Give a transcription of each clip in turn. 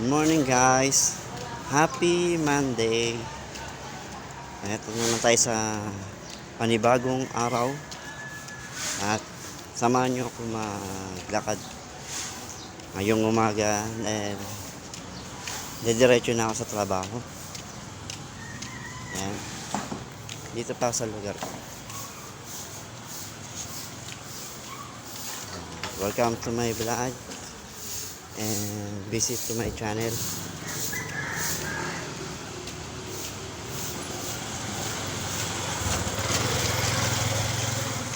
Good morning guys. Happy Monday. Ito naman tayo sa panibagong araw. At samahan nyo ako maglakad. Ngayong umaga dahil didiretso na ako sa trabaho. Yan. Dito pa sa lugar ko. Welcome to my vlog and visit to my channel.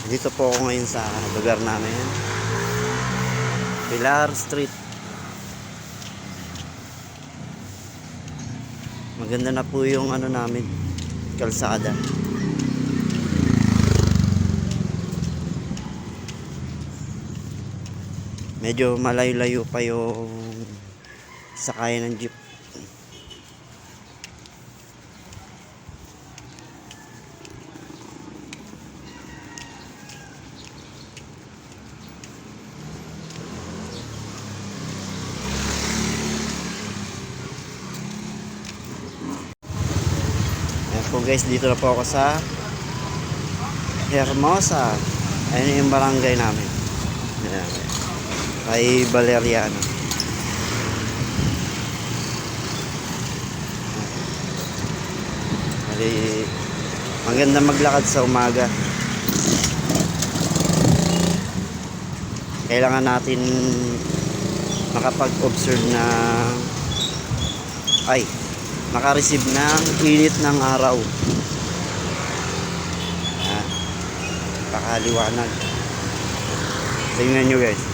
Dito po ako ngayon sa lugar namin. Pilar Street. Maganda na po yung ano namin, kalsada. Medyo malayo-layo pa yung sakayan ng jeep. Po guys, dito na po ako sa Hermosa. Ayun yung barangay namin. Ayan. Kay Valeriano. Bali, maganda maglakad sa umaga. Kailangan natin makapag-observe na ay makareceive ng init ng araw. Pakaliwanag. Tingnan nyo guys.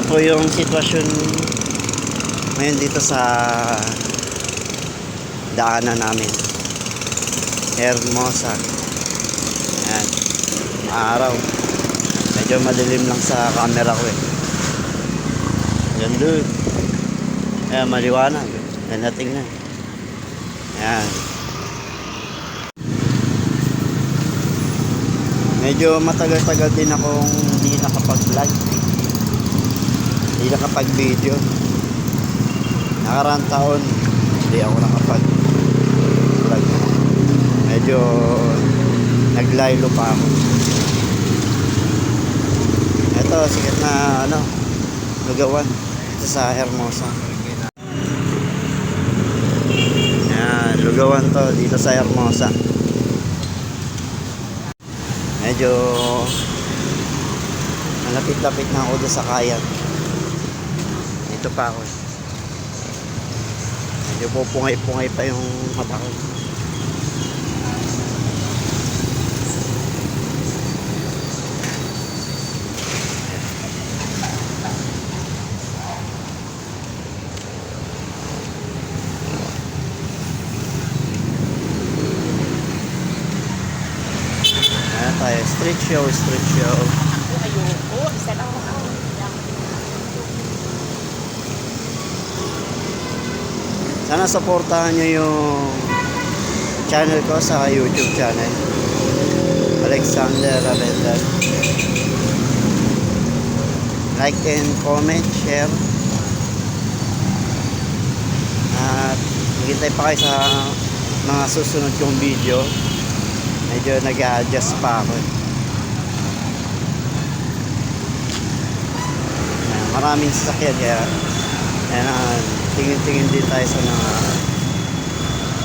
Ito po yung sitwasyon ngayon dito sa daanan namin. Hermosa. Ayan. Araw. Medyo madilim lang sa camera ko eh. Ganda. Ayan, maliwanag. Ganda tingnan. Ayan. Medyo matagal-tagal din akong hindi nakapag-vlog. Hindi nakapag-video. Nakaraan taon, hindi ako nakapag-vlog. Medyo naglaylo pa ako. Ito, sikat na ano, lugawan. Ito sa Hermosa. Yan, lugawan to dito sa Hermosa. Medyo malapit-lapit na ako doon sa kayan. Dito pa ako. Medyo pupungay-pungay pa yung mata ko. Tayo. Street show, street show. Ayoko, isa lang ako. Sana supportahan nyo yung channel ko sa YouTube channel. Alexander Abendan. Like and comment, share. At hintay pa kayo sa mga susunod kong video. Medyo nag-a-adjust pa ako. Maraming sasakyan kaya Ayan, ah, tingin-tingin din tayo sa mga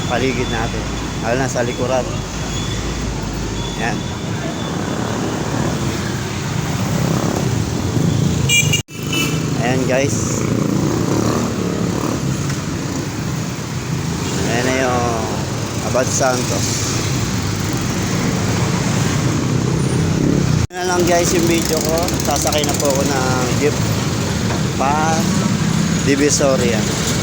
paligid natin. Lalo na sa likuran. Yan. Ayan guys. Ayan na yung Abad Santos. Na lang guys yung video ko. Sasakay na po ako ng jeep pa Divisoria.